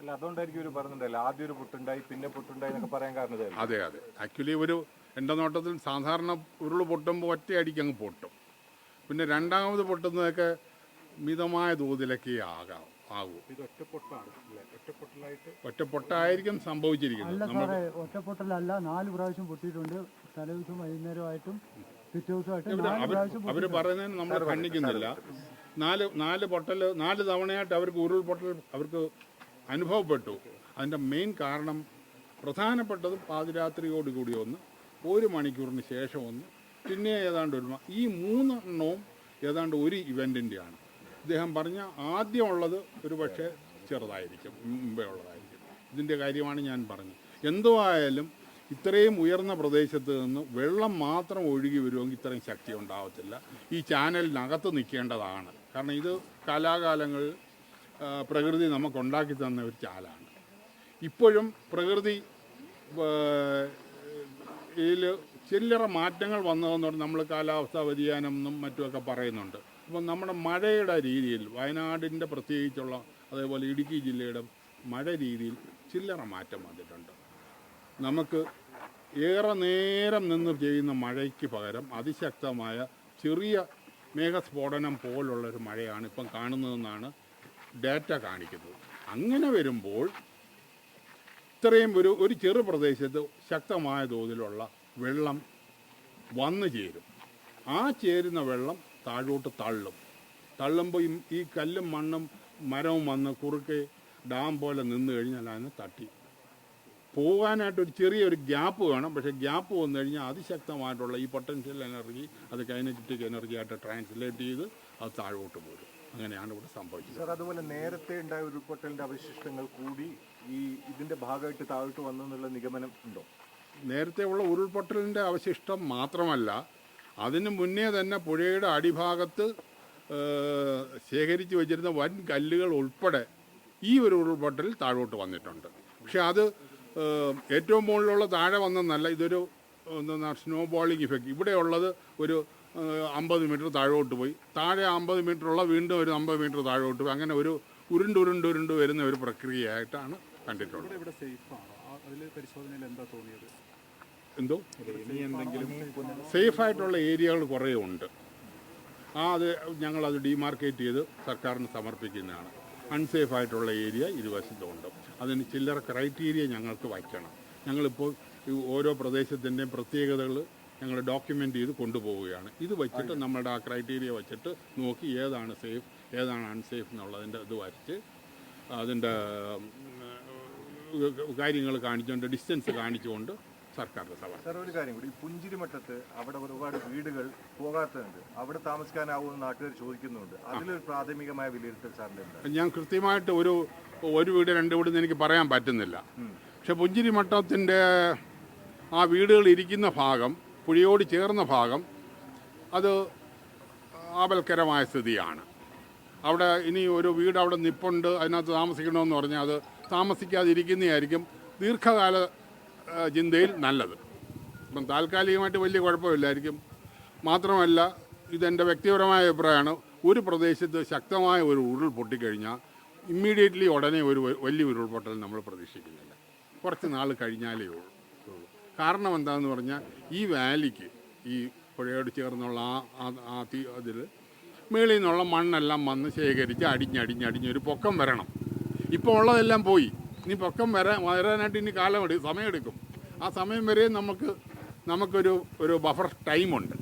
അല്ല അതുകൊണ്ടായിരിക്കും ആദ്യം ഒരു പൊട്ടുണ്ടായി പിന്നെ പൊട്ടുണ്ടായി എന്നൊക്കെ പറയാൻ കാരണം. അതെ അതെ. ആക്ച്വലി ഒരു എന്റെ നോട്ടത്തിൽ സാധാരണ ഉരുൾ പൊട്ടുമ്പോൾ ഒറ്റയടിക്ക് അങ്ങ് പൊട്ടും. പിന്നെ രണ്ടാമത് പൊട്ടുന്നതൊക്കെ മിതമായ തോതിലൊക്കെ ആകാം ഒറ്റപ്പൊട്ടായിരിക്കും ഇത് പൊട്ടാണ് അല്ലേ ഒറ്റ പൊട്ടലായിട്ട് ഒറ്റ പൊട്ടായിരിക്കും സംഭവിച്ചിരിക്കുന്നത് ഒറ്റപ്പൊട്ടലല്ല നാല് പ്രാവശ്യം പൊട്ടിയിട്ടുണ്ട്. തലേദിവസം വൈകുന്നേരമായിട്ടും പിറ്റേ ദിവസമായിട്ടും അവർ പറയുന്നതിന് നമ്മൾ കണ്ണിക്കുന്നില്ല നാല് നാല് പൊട്ടൽ നാല് തവണയായിട്ട് അവർക്ക് ഉരുൾപൊട്ടൽ അവർക്ക് അനുഭവപ്പെട്ടു. അതിന്റെ മെയിൻ കാരണം പ്രധാനപ്പെട്ടത് പാതിരാത്രിയോടുകൂടി ഒന്ന് ഒരു മണിക്കൂറിന് ശേഷം ഒന്ന് പിന്നെ ഏതാണ്ട് ഒരു ഈ മൂന്നെണ്ണവും ഏതാണ്ട് ഒരു ഇവന്റിന്റെയാണ് ഇദ്ദേഹം പറഞ്ഞ ആദ്യമുള്ളത് ഒരു പക്ഷേ ചെറുതായിരിക്കും മുമ്പേ ഉള്ളതായിരിക്കും. ഇതിന്റെ കാര്യമാണ് ഞാൻ പറഞ്ഞത്. എന്തോ ആയാലും ഇത്രയും ഉയർന്ന പ്രദേശത്ത് നിന്ന് വെള്ളം മാത്രം ഒഴുകി വരുമെങ്കിൽ ഇത്രയും ശക്തി ഉണ്ടാവത്തില്ല. ഈ ചാനലിനകത്ത് നിൽക്കേണ്ടതാണ്. കാരണം ഇത് കാലാകാലങ്ങളിൽ പ്രകൃതി നമുക്കുണ്ടാക്കി തന്ന ഒരു ചാലാണ്. ഇപ്പോഴും പ്രകൃതി ഇതിൽ ചില്ലറ മാറ്റങ്ങൾ വന്നതെന്ന് പറഞ്ഞാൽ നമ്മൾ കാലാവസ്ഥാ വ്യതിയാനം എന്നും മറ്റുമൊക്കെ പറയുന്നുണ്ട്. അപ്പം നമ്മുടെ മഴയുടെ രീതിയിൽ വയനാടിന്റെ പ്രത്യേകിച്ചുള്ള അതേപോലെ ഇടുക്കി ജില്ലയുടെ മഴ രീതിയിൽ ചില്ലറ മാറ്റം വന്നിട്ടുണ്ട്. നമുക്ക് ഏറെ നേരം നിന്ന് ചെയ്യുന്ന മഴയ്ക്ക് പകരം അതിശക്തമായ ചെറിയ മേഘസ്ഫോടനം പോലുള്ളൊരു മഴയാണ് ഇപ്പം കാണുന്നതെന്നാണ് ഡാറ്റ കാണിക്കുന്നത് അങ്ങനെ വരുമ്പോൾ ഇത്രയും ഒരു ഒരു ചെറു പ്രദേശത്ത് ശക്തമായ തോതിലുള്ള വെള്ളം വന്നു ചേരും. ആ ചേരുന്ന വെള്ളം താഴോട്ട് തള്ളും. തള്ളുമ്പോൾ ഈ- കല്ലും മണ്ണും മരവും വന്ന് കുറുക്കെ ഡാം പോലെ നിന്ന് കഴിഞ്ഞാൽ അതിനെ തട്ടി. പോകാനായിട്ടൊരു ചെറിയൊരു ഗ്യാപ്പ് വേണം. പക്ഷേ ഗ്യാപ്പ് വന്നു കഴിഞ്ഞാൽ അതിശക്തമായിട്ടുള്ള ഈ പൊട്ടൻഷ്യൽ എനർജി അത് കൈനറ്റിക് എനർജി ആയിട്ട് ട്രാൻസ്ലേറ്റ് ചെയ്ത് അത് താഴോട്ട് പോരും. അങ്ങനെയാണ് ഇവിടെ സംഭവിച്ചത്. സാർ അതുപോലെ നേരത്തെ ഉണ്ടായ ഉരുൾപൊട്ടലിന്റെ അവശിഷ്ടങ്ങൾ കൂടി ഈ ഇതിന്റെ ഭാഗമായിട്ട് താഴോട്ട് വന്നു എന്നുള്ള നിഗമനം ഉണ്ടോ? നേരത്തെ ഉള്ള ഉരുൾപൊട്ടലിന്റെ അവശിഷ്ടം മാത്രമല്ല അതിന് മുന്നേ തന്നെ പുഴയുടെ അടിഭാഗത്ത് ശേഖരിച്ചു വെച്ചിരുന്ന വൻ കല്ലുകൾ ഉൾപ്പെടെ ഈ ഒരു ഉരുൾപൊട്ടലിൽ താഴോട്ട് വന്നിട്ടുണ്ട്. പക്ഷെ അത് ഏറ്റവും മുകളിലുള്ള താഴെ വന്നെന്നല്ല ഇതൊരു എന്താ സ്നോ ബോളിംഗ് ഇഫക്റ്റ് ഇവിടെയുള്ളത് ഒരു അമ്പത് മീറ്റർ താഴോട്ട് പോയി. താഴെ അമ്പത് മീറ്റർ ഉള്ള വീണ്ടും ഒരു അമ്പത് മീറ്റർ താഴോട്ട് പോയി. അങ്ങനെ ഒരു ഉരുണ്ട് ഉരുണ്ട് ഉരുണ്ട് വരുന്ന ഒരു പ്രക്രിയയായിട്ടാണ് കണ്ടിട്ടുള്ളത്. എന്താ സേഫായിട്ടുള്ള സേഫ് ആയിട്ടുള്ള ഏരിയകൾ കുറേ ഉണ്ട്. ആ അത് ഞങ്ങളത് ഡിമാർക്കേറ്റ് ചെയ്ത് സർക്കാരിന് സമർപ്പിക്കുന്നതാണ്. അൺസേഫ് ആയിട്ടുള്ള ഏരിയ ഇരുവശത്തുണ്ട്. അതിന് ചില്ലറ ക്രൈറ്റീരിയ ഞങ്ങൾക്ക് വയ്ക്കണം. ഞങ്ങളിപ്പോൾ ഓരോ പ്രദേശത്തിന്റെയും പ്രത്യേകതകൾ ഞങ്ങൾ ഡോക്യുമെന്റ് ചെയ്ത് കൊണ്ടുപോവുകയാണ്. ഇത് വെച്ചിട്ട് നമ്മളുടെ ആ ക്രൈറ്റീരിയ വെച്ചിട്ട് നോക്കി ഏതാണ് സേഫ് ഏതാണ് അൺസേഫ് എന്നുള്ളതിന്റെ ഇത് വരച്ച് അതിന്റെ കാര്യങ്ങൾ കാണിച്ചുകൊണ്ട് ഡിസ്റ്റൻസ് കാണിച്ചുകൊണ്ട് സർക്കാരിന്റെ സഭ. സാർ ഒരു കാര്യം കൂടി. പുഞ്ചിരിമട്ടത്ത് അവിടെ ഒരുപാട് വീടുകൾ പോകാത്തതുണ്ട്. അവിടെ താമസിക്കാനാവുമെന്ന് നാട്ടുകാർ ചോദിക്കുന്നുണ്ട്. അതിലൊരു പ്രാഥമികമായ വിലയിരുത്തൽ സാറിന്റെ ഞാൻ കൃത്യമായിട്ട് ഒരു ഒരു വീട് രണ്ട് വീട് എനിക്ക് പറയാൻ പറ്റുന്നില്ല. പക്ഷെ പുഞ്ചിരി മട്ടത്തിന്റെ ആ വീടുകൾ ഇരിക്കുന്ന ഭാഗം പുഴയോട് ചേർന്ന ഭാഗം അത് ആപൽക്കരമായ സ്ഥിതിയാണ്. അവിടെ ഇനി ഒരു വീട് അവിടെ നിപ്പുണ്ട് അതിനകത്ത് താമസിക്കണമെന്ന് പറഞ്ഞാൽ അത് താമസിക്കാതിരിക്കുന്നതായിരിക്കും ദീർഘകാല ചിന്തയിൽ നല്ലത്. അപ്പം താൽക്കാലികമായിട്ട് വലിയ കുഴപ്പമില്ലായിരിക്കും. മാത്രമല്ല ഇതെന്റെ വ്യക്തിപരമായ അഭിപ്രായമാണ്. ഒരു പ്രദേശത്ത് ശക്തമായ ഒരു ഉരുൾ പൊട്ടിക്കഴിഞ്ഞാൽ ഇമ്മീഡിയറ്റ്ലി ഉടനെ ഒരു വലിയ ഉരുൾപൊട്ടൽ നമ്മൾ പ്രതീക്ഷിക്കുന്നില്ല. കുറച്ച് നാൾ കഴിഞ്ഞാലേ ഉള്ളൂ. കാരണം എന്താണെന്ന് പറഞ്ഞാൽ ഈ വാലിക്ക് ഈ പുഴയോട് ചേർന്നുള്ള ആ ആ- തീ അതിൽ മേളിൽ നിന്നുള്ള മണ്ണെല്ലാം വന്ന് ശേഖരിച്ച് അടിഞ്ഞടിഞ്ഞടിഞ്ഞൊരു പൊക്കം വരണം. ഇപ്പോൾ ഉള്ളതെല്ലാം പോയി. ഇനി പൊക്കം വരാൻ വരാനായിട്ട് ഇനി കാലമെടുക്കും സമയമെടുക്കും. ആ സമയം വരെ നമുക്ക് നമുക്കൊരു ഒരു ബഫർ ടൈമുണ്ട്.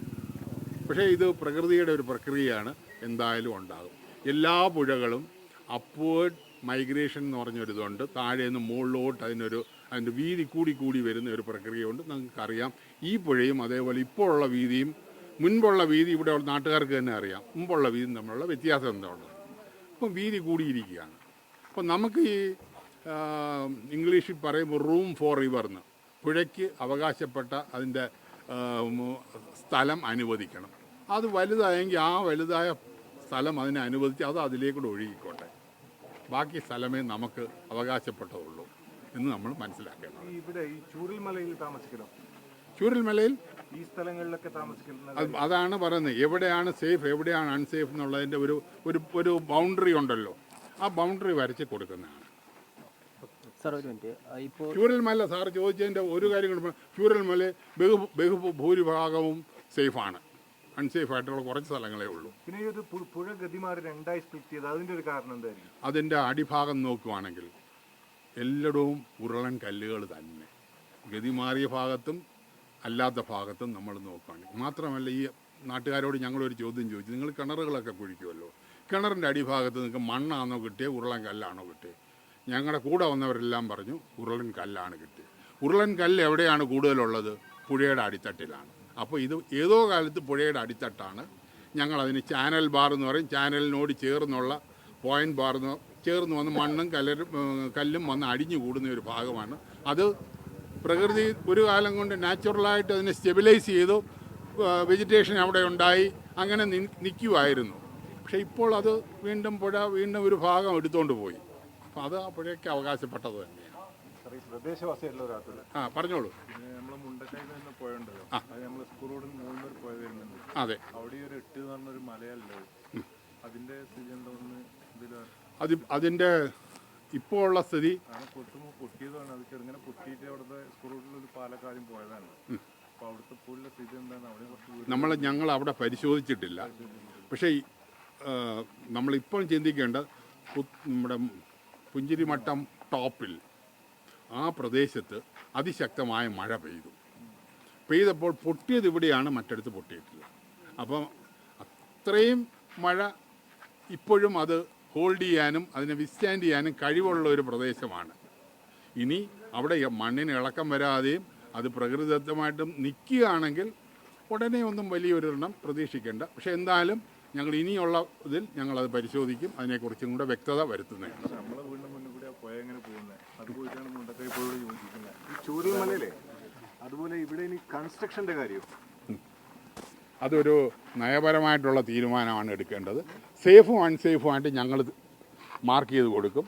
പക്ഷേ ഇത് പ്രകൃതിയുടെ ഒരു പ്രക്രിയയാണ് എന്തായാലും ഉണ്ടാകും. എല്ലാ പുഴകളും അപ്വേർഡ് മൈഗ്രേഷൻ എന്ന് പറഞ്ഞൊരിതുണ്ട്. താഴെ നിന്ന് മുകളിലോട്ട് അതിനൊരു അതിന്റെ വീതി കൂടി കൂടി വരുന്ന ഒരു പ്രക്രിയയുണ്ട്. നമുക്കറിയാം. ഈ പുഴയും അതേപോലെ ഇപ്പോഴുള്ള വീതിയും മുൻപുള്ള വീതി ഇവിടെ നാട്ടുകാർക്ക് തന്നെ അറിയാം. മുമ്പുള്ള വീതി തമ്മിലുള്ള വ്യത്യാസം എന്താണ് ഇപ്പം വീതി കൂടിയിരിക്കുകയാണ്. അപ്പം നമുക്ക് ഈ ഇംഗ്ലീഷിൽ പറയുമ്പോൾ റൂം ഫോർ റിവറിന് പുഴയ്ക്ക് അവകാശപ്പെട്ട അതിന്റെ സ്ഥലം അനുവദിക്കണം. അത് വലുതായെങ്കിൽ ആ വലുതായ സ്ഥലം അതിനെ അനുവദിച്ച് അത് അതിലേക്കൂടെ ഒഴുകിക്കോട്ടെ. ബാക്കി സ്ഥലമേ നമുക്ക് അവകാശപ്പെട്ടതുള്ളൂ. എന്ന് നമ്മൾ മനസ്സിലാക്കണം ഇവിടെ ഈ ചൂരൽമലയിൽ താമസിക്കണം? ചൂരൽമലയിൽ ഈ സ്ഥലങ്ങളിലൊക്കെ താമസിക്കുന്നത് അതാണ് പറയുന്നത്. എവിടെയാണ് സേഫ് എവിടെയാണ് അൺസേഫ് എന്നുള്ളതിന്റെ ഒരു ഒരു ഒരു ബൗണ്ടറി ഉണ്ടല്ലോ. ആ ബൗണ്ടറി വരച്ച് കൊടുക്കുന്നതാണ്. സാർ ഒരു മിനിറ്റ്. ഇപ്പോൾ ചൂരൽമല സാർ ചോദിച്ചതിന്റെ ഒരു കാര്യം കൂടി. ചൂരൽമല ബഹു ബഹു ഭൂരിഭാഗവും സേഫാണ് അൺസേഫ് ആയിട്ടുള്ള കുറച്ച് സ്ഥലങ്ങളേ ഉള്ളൂ. പിന്നെ ഈ ഒരു പുഴ ഗതിമാറി രണ്ടായി സ്പ്ലിറ്റ് ചെയ്ത് അതിന്റെ ഒരു കാരണം എന്തായിരിക്കും? അതിന്റെ അടിഭാഗം നോക്കുവാണെങ്കിൽ എല്ലായിടവും ഉരുളൻ കല്ലുകൾ തന്നെ. ഗതി മാറിയ ഭാഗത്തും അല്ലാത്ത ഭാഗത്തും നമ്മൾ നോക്കുകയാണെങ്കിൽ മാത്രമല്ല ഈ നാട്ടുകാരോട് ഞങ്ങളൊരു ചോദ്യം ചോദിച്ചു. നിങ്ങൾ കിണറുകളൊക്കെ കുഴിക്കുമല്ലോ? കിണറിന്റെ അടിഭാഗത്ത് നിങ്ങൾക്ക് മണ്ണാണോ കിട്ടിയത് ഉരുളൻ കല്ലാണോ കിട്ടിയത് ഞങ്ങളുടെ കൂടെ വന്നവരെല്ലാം പറഞ്ഞു ഉരുളൻ കല്ലാണ് കിട്ടിയത് ഉരുളൻ കല്ല് എവിടെയാണ് കൂടുതലുള്ളത്? പുഴയുടെ അടിത്തട്ടിലാണ്. അപ്പോൾ ഇത് ഏതോ കാലത്ത് പുഴയുടെ അടിത്തട്ടാണ്. ഞങ്ങളതിന് ചാനൽ ബാർ എന്ന് പറയും. ചാനലിനോട് ചേർന്നുള്ള പോയിന്റ് ബാർ എന്ന് ചേർന്ന് വന്ന് മണ്ണും കലരും കല്ലും വന്ന് അടിഞ്ഞു കൂടുന്ന ഒരു ഭാഗമാണ്. അത് പ്രകൃതി ഒരു കാലം കൊണ്ട് നാച്ചുറലായിട്ട് അതിനെ സ്റ്റെബിലൈസ് ചെയ്തു വെജിറ്റേഷൻ അവിടെ ഉണ്ടായി അങ്ങനെ നിൽക്കുമായിരുന്നു പക്ഷേ ഇപ്പോൾ അത് വീണ്ടും പുഴ വീണ്ടും ഒരു ഭാഗം എടുത്തുകൊണ്ട് പോയി. അപ്പോൾ അത് ആ പുഴയ്ക്ക് അവകാശപ്പെട്ടത് തന്നെയാണ്. ആ പറഞ്ഞോളൂ. അത് അവിടെ ഒരു എട്ട് എന്ന് പറഞ്ഞൊരു മലയല്ലേ അതിന്റെ സ്ഥിതി അത് അതിന്റെ ഇപ്പോൾ ഉള്ള സ്ഥിതി അങ്ങനെ പൊട്ടുമ്പോൾ പൊട്ടിയതാണ്. അത് ചെറുങ്ങനെ പൊട്ടിയിട്ട് അവിടുത്തെ സ്കൂൾ പാലക്കാരും പോയതാണ്. അപ്പോൾ അവിടുത്തെ സ്ഥിതി എന്താണ്? അവിടെ നമ്മൾ ഞങ്ങൾ അവിടെ പരിശോധിച്ചിട്ടില്ല. പക്ഷേ നമ്മളിപ്പം ചിന്തിക്കേണ്ട നമ്മുടെ പുഞ്ചിരിമട്ടം ടോപ്പിൽ ആ പ്രദേശത്ത് അതിശക്തമായ മഴ പെയ്തു. പെയ്തപ്പോൾ പൊട്ടിയത് ഇവിടെയാണ് മറ്റടുത്ത് പൊട്ടിയിട്ടില്ല. അപ്പം അത്രയും മഴ ഇപ്പോഴും അത് ഹോൾഡ് ചെയ്യാനും അതിനെ വിസ്റ്റാൻഡ് ചെയ്യാനും കഴിവുള്ള ഒരു പ്രദേശമാണ്. ഇനി അവിടെ മണ്ണിന് ഇളക്കം വരാതെയും അത് പ്രകൃതിദത്തമായിട്ടും നിൽക്കുകയാണെങ്കിൽ ഉടനെ ഒന്നും വലിയൊരെണ്ണം പ്രതീക്ഷിക്കേണ്ട. പക്ഷേ എന്തായാലും ഞങ്ങൾ ഇനിയുള്ള ഇതിൽ ഞങ്ങളത് പരിശോധിക്കും. അതിനെക്കുറിച്ചും കൂടെ വ്യക്തത വരുത്തുന്നതാണ്. അതുപോലെ ഇവിടെ ഇനി കൺസ്ട്രക്ഷന്റെ കാര്യം അതൊരു നയപരമായിട്ടുള്ള തീരുമാനമാണ് എടുക്കേണ്ടത്. സേഫും അൺസേഫുമായിട്ട് ഞങ്ങൾ മാർക്ക് ചെയ്ത് കൊടുക്കും.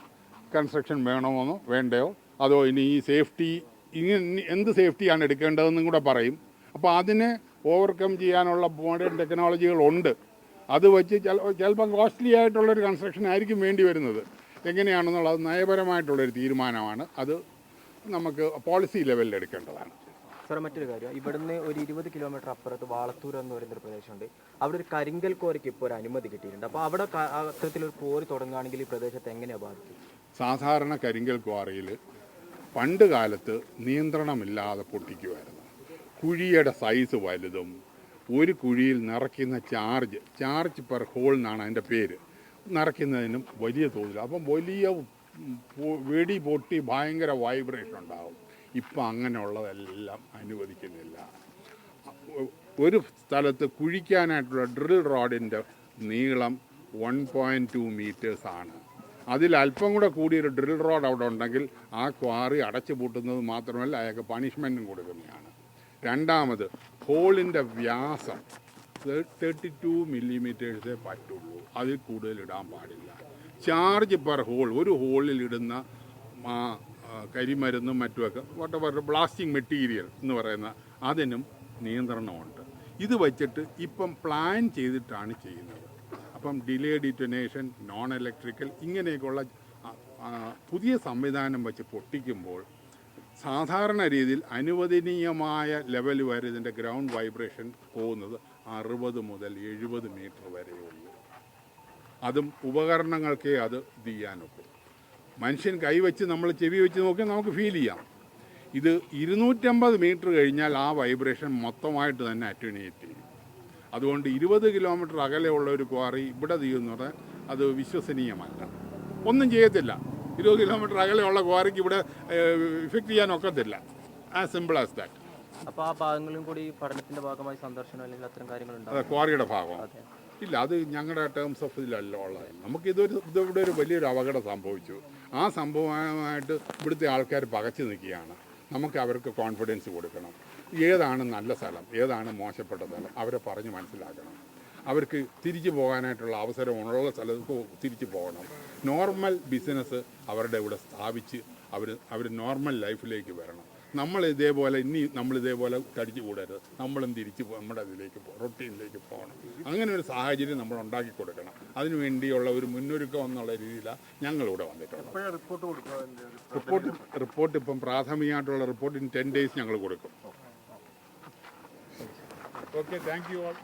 കൺസ്ട്രക്ഷൻ വേണമെന്നോ വേണ്ടയോ? അതോ ഇനി ഈ സേഫ്റ്റി ഇനി എന്ത് സേഫ്റ്റിയാണ് എടുക്കേണ്ടതെന്നും കൂടെ പറയും. അപ്പോൾ അതിനെ ഓവർകം ചെയ്യാനുള്ള മോഡേൺ ടെക്നോളജികളുണ്ട്. അത് വെച്ച് ചില ചിലപ്പം കോസ്റ്റ്ലി ആയിട്ടുള്ളൊരു കൺസ്ട്രക്ഷൻ ആയിരിക്കും വേണ്ടി വരുന്നത്. എങ്ങനെയാണെന്നുള്ളത് നയപരമായിട്ടുള്ളൊരു തീരുമാനമാണ്. അത് നമുക്ക് പോളിസി ലെവലിൽ എടുക്കേണ്ടതാണ്. സാർ മറ്റൊരു കാര്യം ഇവിടുന്ന് ഒരു ഇരുപത് കിലോമീറ്റർ അപ്പുറത്ത് വാളത്തൂർ എന്ന് പറയുന്ന ഒരു പ്രദേശമുണ്ട്. അവിടെ ഒരു കരിങ്കൽ കോരയ്ക്ക് ഇപ്പോൾ ഒരു അനുമതി കിട്ടിയിട്ടുണ്ട്. അപ്പോൾ അവിടെ അത്തരത്തിലൊരു കോരി തുടങ്ങുകയാണെങ്കിൽ ഈ പ്രദേശത്തെ എങ്ങനെയാണ് ബാധിക്കും? സാധാരണ കരിങ്കൽ ക്വാറിയിൽ പണ്ട് കാലത്ത് നിയന്ത്രണമില്ലാതെ പൊട്ടിക്കുമായിരുന്നു കുഴിയുടെ സൈസ് വലുതും ഒരു കുഴിയിൽ നിറയ്ക്കുന്ന ചാർജ് ചാർജ് പെർ ഹോൾ എന്നാണ് അതിന്റെ പേര്. നിറയ്ക്കുന്നതിനും വലിയ തോതിൽ അപ്പം വലിയ വെടി പൊട്ടി ഭയങ്കര വൈബ്രേഷൻ ഉണ്ടാകും ഇപ്പം അങ്ങനെയുള്ളതെല്ലാം അനുവദിക്കുന്നില്ല. ഒരു സ്ഥലത്ത് കുഴിക്കാനായിട്ടുള്ള ഡ്രിൽ റോഡിന്റെ നീളം വൺ പോയിന്റ് ടു മീറ്റേഴ്സാണ് അതിൽ അല്പം കൂടെ കൂടിയൊരു ഡ്രിൽ റോഡ് അവിടെ ഉണ്ടെങ്കിൽ ആ ക്വാറി അടച്ചു പൂട്ടുന്നത് മാത്രമല്ല അയാൾക്ക് പണിഷ്മെന്റും കൊടുക്കുന്നതാണ്. രണ്ടാമത് ഹോളിന്റെ വ്യാസം തേർട്ടി ടു മില്ലിമീറ്റേഴ്സേ പറ്റുള്ളൂ. അതിൽ കൂടുതൽ ഇടാൻ പാടില്ല. ചാർജ് പെർ ഹോൾ ഒരു ഹോളിൽ ഇടുന്ന കരിമരുന്നും മറ്റുമൊക്കെ വാട്ടവർ ബ്ലാസ്റ്റിംഗ് മെറ്റീരിയൽ എന്ന് പറയുന്ന അതിനും നിയന്ത്രണമുണ്ട്. ഇത് വച്ചിട്ട് ഇപ്പം പ്ലാൻ ചെയ്തിട്ടാണ് ചെയ്യുന്നത്. അപ്പം ഡിലേ ഡിറ്റനേഷൻ നോൺ ഇലക്ട്രിക്കൽ ഇങ്ങനെയൊക്കെയുള്ള പുതിയ സംവിധാനം വെച്ച് പൊട്ടിക്കുമ്പോൾ സാധാരണ രീതിയിൽ അനുവദനീയമായ ലെവൽ വരെ ഇതിന്റെ ഗ്രൗണ്ട് വൈബ്രേഷൻ പോകുന്നത് അറുപത് മുതൽ എഴുപത് മീറ്റർ വരെയുള്ളൂ. അതും ഉപകരണങ്ങൾക്കേ അത് ചെയ്യാനൊക്കും. മനുഷ്യൻ കൈവച്ച് നമ്മൾ ചെവി വെച്ച് നോക്കി നമുക്ക് ഫീൽ ചെയ്യാം. ഇത് ഇരുന്നൂറ്റമ്പത് മീറ്റർ കഴിഞ്ഞാൽ ആ വൈബ്രേഷൻ മൊത്തമായിട്ട് തന്നെ അറ്റുണിയേറ്റ് ചെയ്യും. അതുകൊണ്ട് ഇരുപത് കിലോമീറ്റർ അകലെയുള്ള ഒരു ക്വാറി ഇവിടെ തീരുന്നത് അത് വിശ്വസനീയമല്ല. ഒന്നും ചെയ്യത്തില്ല. ഇരുപത് കിലോമീറ്റർ അകലെയുള്ള ക്വാറിക്ക് ഇവിടെ ഇഫക്റ്റ് ചെയ്യാൻ ഒക്കത്തില്ല. ആസ് സിമ്പിൾ ആസ് ദാറ്റ് അപ്പോൾ ആ ഭാഗങ്ങളും കൂടി പഠനത്തിന്റെ ഭാഗമായി സന്ദർശനം അല്ലെങ്കിൽ അത്തരം കാര്യങ്ങളുണ്ട് അതെ ക്വാറിയുടെ ഭാഗം. ഇല്ല അത് ഞങ്ങളുടെ ടേംസ് ഓഫ് ഇതിലല്ല ഉള്ളത്. നമുക്കിതൊരു ഇതിവിടെ ഒരു വലിയൊരു അപകടം സംഭവിച്ചു. ആ സംഭവമായിട്ട് ഇവിടുത്തെ ആൾക്കാർ പകച്ചു നിൽക്കുകയാണ്. നമുക്ക് അവർക്ക് കോൺഫിഡൻസ് കൊടുക്കണം. ഏതാണ് നല്ല സ്ഥലം? ഏതാണ് മോശപ്പെട്ട സ്ഥലം? അവരെ പറഞ്ഞ് മനസ്സിലാക്കണം. അവർക്ക് തിരിച്ചു പോകാനായിട്ടുള്ള അവസരം ഉള്ള സ്ഥലത്ത് തിരിച്ചു പോകണം. നോർമൽ ബിസിനസ് അവരുടെ ഇവിടെ സ്ഥാപിച്ച് അവർ അവർ നോർമൽ ലൈഫിലേക്ക് വരണം. നമ്മൾ ഇതേപോലെ ഇനി നമ്മൾ ഇതേപോലെ തടിച്ചു കൂടരുത്. നമ്മളും തിരിച്ച് നമ്മുടെ ഇതിലേക്ക് റൊട്ടീനിലേക്ക് പോകണം. അങ്ങനെ ഒരു സാഹചര്യം നമ്മൾ ഉണ്ടാക്കി കൊടുക്കണം. അതിനുവേണ്ടിയുള്ള ഒരു മുന്നൊരുക്കം എന്നുള്ള രീതിയിലാണ് ഞങ്ങളിവിടെ വന്നിട്ടുള്ളത്. റിപ്പോർട്ട് റിപ്പോർട്ട് ഇപ്പം പ്രാഥമികമായിട്ടുള്ള റിപ്പോർട്ട് ഇൻ ടെൻ ഡേയ്സ് ഞങ്ങൾ കൊടുക്കും. Okay thank you all